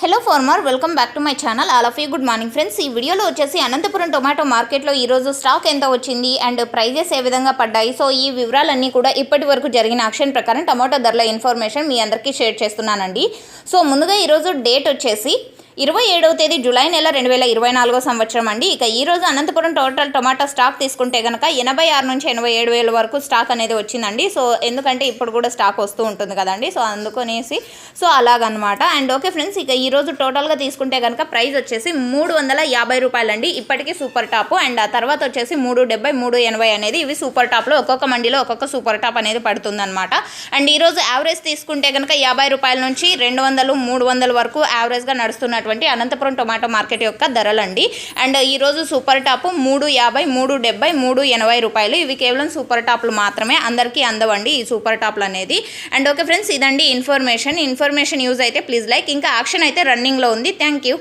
Hello farmer welcome back to my channel all of you good morning friends ఈ వీడియోలో వచ్చేసి Anantapuram tomato మార్కెట్లో ఈరోజు స్టాక్ ఎంత వచ్చింది అండ్ ప్రైజెస్ ఏ విధంగా పడ్డాయి? సో ఈ వివరాలన్నీ కూడా ఇప్పటి వరకు జరిగిన ఆక్షన్ ప్రకారం టొమాటో ధరల ఇన్ఫర్మేషన్ మీ అందరికీ షేర్ చేస్తున్నానండి. సో ముందుగా ఈరోజు డేట్ వచ్చేసి ఇరవై ఏడవ తేదీ జూలై నెల రెండు వేల ఇరవై నాలుగో సంవత్సరం అండి. ఇక ఈ రోజు అనంతపురం టోటల్ టొమాటో స్టాక్ తీసుకుంటే కనుక ఎనభై ఆరు నుంచి ఎనభై ఏడు వేల వరకు స్టాక్ అనేది వచ్చిందండి. సో ఎందుకంటే ఇప్పుడు కూడా స్టాక్ వస్తూ ఉంటుంది కదండి. సో అందుకనేసి సో అలాగనమాట. అండ్ ఓకే ఫ్రెండ్స్ ఇక ఈ రోజు టోటల్గా తీసుకుంటే కనుక ప్రైస్ వచ్చేసి మూడు వందల యాభై రూపాయలండి. ఇప్పటికీ సూపర్ టాప్. అండ్ ఆ తర్వాత వచ్చేసి మూడు డెబ్బై మూడు ఎనభై అనేది ఇవి సూపర్ టాప్లో ఒక్కొక్క మండిలో ఒక్కొక్క సూపర్ టాప్ అనేది పడుతుందన్నమాట అండ్ ఈ రోజు యావరేజ్ తీసుకుంటే కనుక యాభై రూపాయల నుంచి రెండు వందలు మూడు వందల వరకు యావరేజ్గా ఉన్నటువంటి అనంతపురం టొమాటో మార్కెట్ యొక్క ధరలండి. అండ్ ఈరోజు సూపర్ టాప్ మూడు యాభై మూడు డెబ్బై మూడు ఎనభై రూపాయలు. ఇవి కేవలం సూపర్ టాప్లు మాత్రమే అందరికీ అందవండి ఈ సూపర్ టాప్లు అనేది. అండ్ ఓకే ఫ్రెండ్స్ ఇదండి ఇన్ఫర్మేషన్. ఇన్ఫర్మేషన్ యూజ్ అయితే ప్లీజ్ లైక్. ఇంకా యాక్షన్ అయితే రన్నింగ్లో ఉంది. Thank you.